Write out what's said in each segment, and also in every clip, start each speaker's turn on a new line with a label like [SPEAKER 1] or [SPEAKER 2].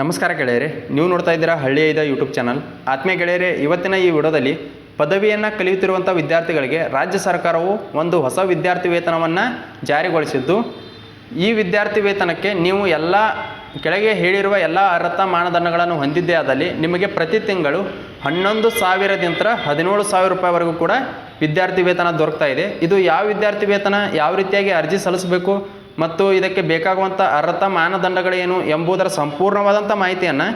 [SPEAKER 1] ನಮಸ್ಕಾರ ಗೆಳೆಯರೆ, ನೀವು ನೋಡ್ತಾ ಇದ್ದೀರಾ ಹಳ್ಳಿ ಐದ ಯೂಟ್ಯೂಬ್ ಚಾನಲ್ ಆತ್ಮೀಯ ಗೆಳೆಯರೆ, ಇವತ್ತಿನ ಈ ವಿಡಿಯೋದಲ್ಲಿ ಪದವಿಯನ್ನು ಕಲಿಯುತ್ತಿರುವಂಥ ವಿದ್ಯಾರ್ಥಿಗಳಿಗೆ ರಾಜ್ಯ ಸರ್ಕಾರವು ಒಂದು ಹೊಸ ವಿದ್ಯಾರ್ಥಿ ವೇತನವನ್ನು ಜಾರಿಗೊಳಿಸಿದ್ದು. ಈ ವಿದ್ಯಾರ್ಥಿ ವೇತನಕ್ಕೆ ನೀವು ಎಲ್ಲ ಕೆಳಗೆ ಹೇಳಿರುವ ಎಲ್ಲ ಅರ್ಹತಾ ಮಾನದಂಡಗಳನ್ನು ಹೊಂದಿದ್ದೇ ಆದಲ್ಲಿ ನಿಮಗೆ ಪ್ರತಿ ತಿಂಗಳು ಹನ್ನೊಂದು ಸಾವಿರದಿಂದ ಹದಿನೇಳು ಸಾವಿರ ರೂಪಾಯಿವರೆಗೂ ಕೂಡ ವಿದ್ಯಾರ್ಥಿ ವೇತನ ದೊರಕ್ತಾ ಇದೆ. ಇದು ಯಾವ ವಿದ್ಯಾರ್ಥಿ ವೇತನ, ಯಾವ ರೀತಿಯಾಗಿ ಅರ್ಜಿ ಸಲ್ಲಿಸಬೇಕು ಮತ್ತು ಇದಕ್ಕೆ ಬೇಕಾಗುವಂಥ ಅರ್ಹತಾ ಮಾನದಂಡಗಳೇನು ಎಂಬುದರ ಸಂಪೂರ್ಣವಾದಂಥ ಮಾಹಿತಿಯನ್ನು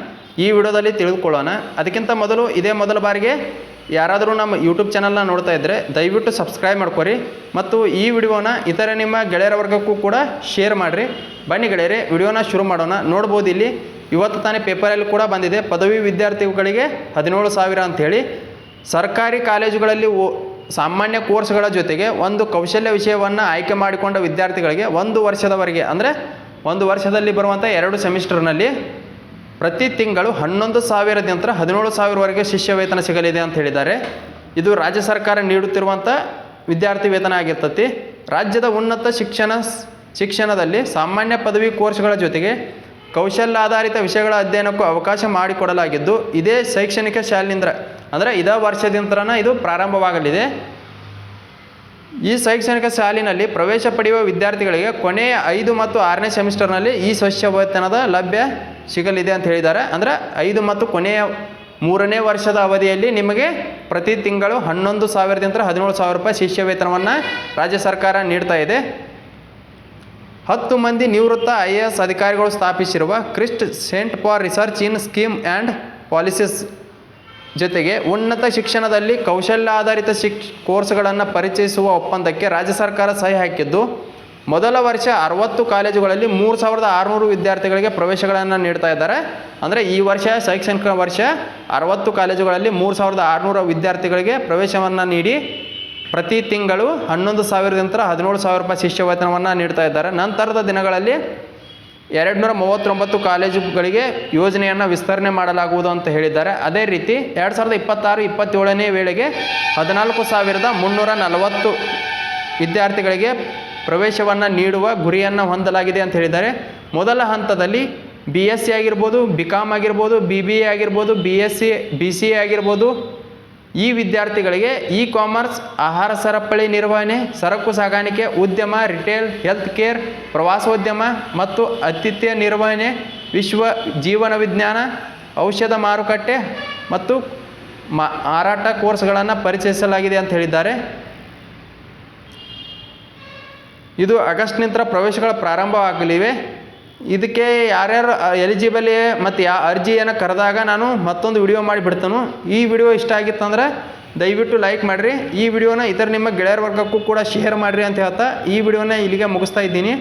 [SPEAKER 1] ಈ ವಿಡಿಯೋದಲ್ಲಿ ತಿಳಿದುಕೊಳ್ಳೋಣ. ಅದಕ್ಕಿಂತ ಮೊದಲು ಇದೇ ಮೊದಲ ಬಾರಿಗೆ ಯಾರಾದರೂ ನಮ್ಮ ಯೂಟ್ಯೂಬ್ ಚಾನಲ್ನ ನೋಡ್ತಾ ಇದ್ದರೆ ದಯವಿಟ್ಟು ಸಬ್ಸ್ಕ್ರೈಬ್ ಮಾಡ್ಕೊರಿ ಮತ್ತು ಈ ವಿಡಿಯೋನ ಇತರ ನಿಮ್ಮ ಗೆಳೆಯರ ವರ್ಗಕ್ಕೂ ಕೂಡ ಶೇರ್ ಮಾಡಿರಿ. ಬನ್ನಿ ಗೆಳೆಯರಿ, ವಿಡಿಯೋನ ಶುರು ಮಾಡೋಣ. ನೋಡ್ಬೋದು ಇಲ್ಲಿ ಇವತ್ತು ತಾನೇ ಪೇಪರಲ್ಲಿ ಕೂಡ ಬಂದಿದೆ. ಪದವಿ ವಿದ್ಯಾರ್ಥಿಗಳಿಗೆ ಹದಿನೇಳು ಸಾವಿರ ಅಂಥೇಳಿ. ಸರ್ಕಾರಿ ಕಾಲೇಜುಗಳಲ್ಲಿ ಓ ಸಾಮಾನ್ಯ ಕೋರ್ಸ್ಗಳ ಜೊತೆಗೆ ಒಂದು ಕೌಶಲ್ಯ ವಿಷಯವನ್ನು ಆಯ್ಕೆ ಮಾಡಿಕೊಂಡ ವಿದ್ಯಾರ್ಥಿಗಳಿಗೆ ಒಂದು ವರ್ಷದವರೆಗೆ, ಅಂದರೆ ಒಂದು ವರ್ಷದಲ್ಲಿ ಬರುವಂಥ ಎರಡು ಸೆಮಿಸ್ಟರ್ನಲ್ಲಿ ಪ್ರತಿ ತಿಂಗಳು ಹನ್ನೊಂದು ಸಾವಿರದಿಂದ ಹದಿನೇಳು ಸಾವಿರವರೆಗೆ ಶಿಷ್ಯ ವೇತನ ಸಿಗಲಿದೆ ಅಂತ ಹೇಳಿದ್ದಾರೆ. ಇದು ರಾಜ್ಯ ಸರ್ಕಾರ ನೀಡುತ್ತಿರುವಂಥ ವಿದ್ಯಾರ್ಥಿ ವೇತನ ಆಗಿರ್ತತಿ. ರಾಜ್ಯದ ಉನ್ನತ ಶಿಕ್ಷಣ, ಶಿಕ್ಷಣದಲ್ಲಿ ಸಾಮಾನ್ಯ ಪದವಿ ಕೋರ್ಸ್ಗಳ ಜೊತೆಗೆ ಕೌಶಲ್ಯಾಧಾರಿತ ವಿಷಯಗಳ ಅಧ್ಯಯನಕ್ಕೂ ಅವಕಾಶ ಮಾಡಿಕೊಡಲಾಗಿದ್ದು, ಇದೇ ಶೈಕ್ಷಣಿಕ ಶಾಲೆಯಿಂದ, ಅಂದರೆ ಇದೇ ವರ್ಷದಿಂದನ ಇದು ಪ್ರಾರಂಭವಾಗಲಿದೆ. ಈ ಶೈಕ್ಷಣಿಕ ಶಾಲಿನಲ್ಲಿ ಪ್ರವೇಶ ಪಡೆಯುವ ವಿದ್ಯಾರ್ಥಿಗಳಿಗೆ ಕೊನೆಯ ಐದು ಮತ್ತು ಆರನೇ ಸೆಮಿಸ್ಟರ್ನಲ್ಲಿ ಈ ಶಿಷ್ಯ ವೇತನದ ಲಭ್ಯ ಸಿಗಲಿದೆ ಅಂತ ಹೇಳಿದ್ದಾರೆ. ಅಂದರೆ ಐದು ಮತ್ತು ಕೊನೆಯ ಮೂರನೇ ವರ್ಷದ ಅವಧಿಯಲ್ಲಿ ನಿಮಗೆ ಪ್ರತಿ ತಿಂಗಳು ಹನ್ನೊಂದು ಸಾವಿರದಿಂದ ಹದಿನೇಳು ಸಾವಿರ ರೂಪಾಯಿ ಶಿಷ್ಯವೇತನವನ್ನು ರಾಜ್ಯ ಸರ್ಕಾರ ನೀಡ್ತಾ ಇದೆ. ಹತ್ತು ಮಂದಿ ನಿವೃತ್ತ ಐ ಎ ಎಸ್ ಅಧಿಕಾರಿಗಳು ಸ್ಥಾಪಿಸಿರುವ CRISP centre for research in scheme and policies ಜೊತೆಗೆ ಉನ್ನತ ಶಿಕ್ಷಣದಲ್ಲಿ ಕೌಶಲ್ಯಾಧಾರಿತ ಶಿಕ್ಷ ಕೋರ್ಸ್ಗಳನ್ನು ಪರಿಚಯಿಸುವ ಒಪ್ಪಂದಕ್ಕೆ ರಾಜ್ಯ ಸರ್ಕಾರ ಸಹಿ ಹಾಕಿದ್ದು, ಮೊದಲ ವರ್ಷ ಅರವತ್ತು ಕಾಲೇಜುಗಳಲ್ಲಿ ಮೂರು ಸಾವಿರದ ಆರುನೂರು ವಿದ್ಯಾರ್ಥಿಗಳಿಗೆ ಪ್ರವೇಶಗಳನ್ನು ನೀಡ್ತಾ ಇದ್ದಾರೆ. ಅಂದರೆ ಈ ವರ್ಷ, ಶೈಕ್ಷಣಿಕ ವರ್ಷ ಅರವತ್ತು ಕಾಲೇಜುಗಳಲ್ಲಿ ಮೂರು ಸಾವಿರದ ಆರುನೂರು ವಿದ್ಯಾರ್ಥಿಗಳಿಗೆ ಪ್ರವೇಶವನ್ನು ನೀಡಿ ಪ್ರತಿ ತಿಂಗಳು ಹನ್ನೊಂದು ಸಾವಿರದಿಂದ ಹದಿನೇಳು ಸಾವಿರ ರೂಪಾಯಿ ಶಿಷ್ಯವೇತನವನ್ನು ನೀಡ್ತಾ ಇದ್ದಾರೆ. ನಂತರದ ದಿನಗಳಲ್ಲಿ ಎರಡು ನೂರ ಮೂವತ್ತೊಂಬತ್ತು ಕಾಲೇಜುಗಳಿಗೆ ಯೋಜನೆಯನ್ನು ವಿಸ್ತರಣೆ ಮಾಡಲಾಗುವುದು ಅಂತ ಹೇಳಿದ್ದಾರೆ. ಅದೇ ರೀತಿ ಎರಡು ಸಾವಿರದ ಇಪ್ಪತ್ತಾರು, ಇಪ್ಪತ್ತೇಳನೇ ವೇಳೆಗೆ ಹದಿನಾಲ್ಕು ಸಾವಿರದ ಮುನ್ನೂರ ನಲವತ್ತು ವಿದ್ಯಾರ್ಥಿಗಳಿಗೆ ಪ್ರವೇಶವನ್ನು ನೀಡುವ ಗುರಿಯನ್ನು ಹೊಂದಲಾಗಿದೆ ಅಂತ ಹೇಳಿದ್ದಾರೆ. ಮೊದಲ ಹಂತದಲ್ಲಿ ಬಿ ಎಸ್ ಸಿ ಆಗಿರ್ಬೋದು ಬಿ ಕಾಮ್ ಆಗಿರ್ಬೋದು ಬಿ ಬಿ ಎ ಆಗಿರ್ಬೋದು B S C B C A ಆಗಿರ್ಬೋದು ಈ ವಿದ್ಯಾರ್ಥಿಗಳಿಗೆ ಇ ಕಾಮರ್ಸ್ ಆಹಾರ ಸರಪಳಿ ನಿರ್ವಹಣೆ, ಸರಕು ಸಾಗಾಣಿಕೆ, ಉದ್ಯಮ ರಿಟೇಲ್ ಹೆಲ್ತ್ ಕೇರ್ ಪ್ರವಾಸೋದ್ಯಮ ಮತ್ತು ಆತಿಥ್ಯ ನಿರ್ವಹಣೆ, ವಿಶ್ವ ಜೀವನ ವಿಜ್ಞಾನ, ಔಷಧ ಮಾರುಕಟ್ಟೆ ಮತ್ತು ಮಾರಾಟ ಕೋರ್ಸ್ಗಳನ್ನು ಪರಿಚಯಿಸಲಾಗಿದೆ ಅಂತ ಹೇಳಿದ್ದಾರೆ. ಇದು ಆಗಸ್ಟ್ನಿಂದ ಪ್ರವೇಶಗಳು ಪ್ರಾರಂಭವಾಗಲಿವೆ. ಇದಕ್ಕೆ ಯಾರ್ಯಾರು ಎಲಿಜಿಬಲ್ ಮತ್ತು ಯಾ ಅರ್ಜಿಯನ್ನು ಕರೆದಾಗ ನಾನು ಮತ್ತೊಂದು ವಿಡಿಯೋ ಮಾಡಿ ಬಿಡ್ತಾನು. ಈ ವಿಡಿಯೋ ಇಷ್ಟ ಆಗಿತ್ತಂದ್ರೆ ದಯವಿಟ್ಟು ಲೈಕ್ ಮಾಡಿರಿ. ಈ ವಿಡಿಯೋನ ಇತರ ನಿಮ್ಮ ಗೆಳೆಯರ ವರ್ಗಕ್ಕೂ ಕೂಡ ಶೇರ್ ಮಾಡಿರಿ ಅಂತ ಹೇಳ್ತಾ ಈ ವಿಡಿಯೋನ ಇಲ್ಲಿಗೆ ಮುಗಿಸ್ತಾ ಇದ್ದೀನಿ.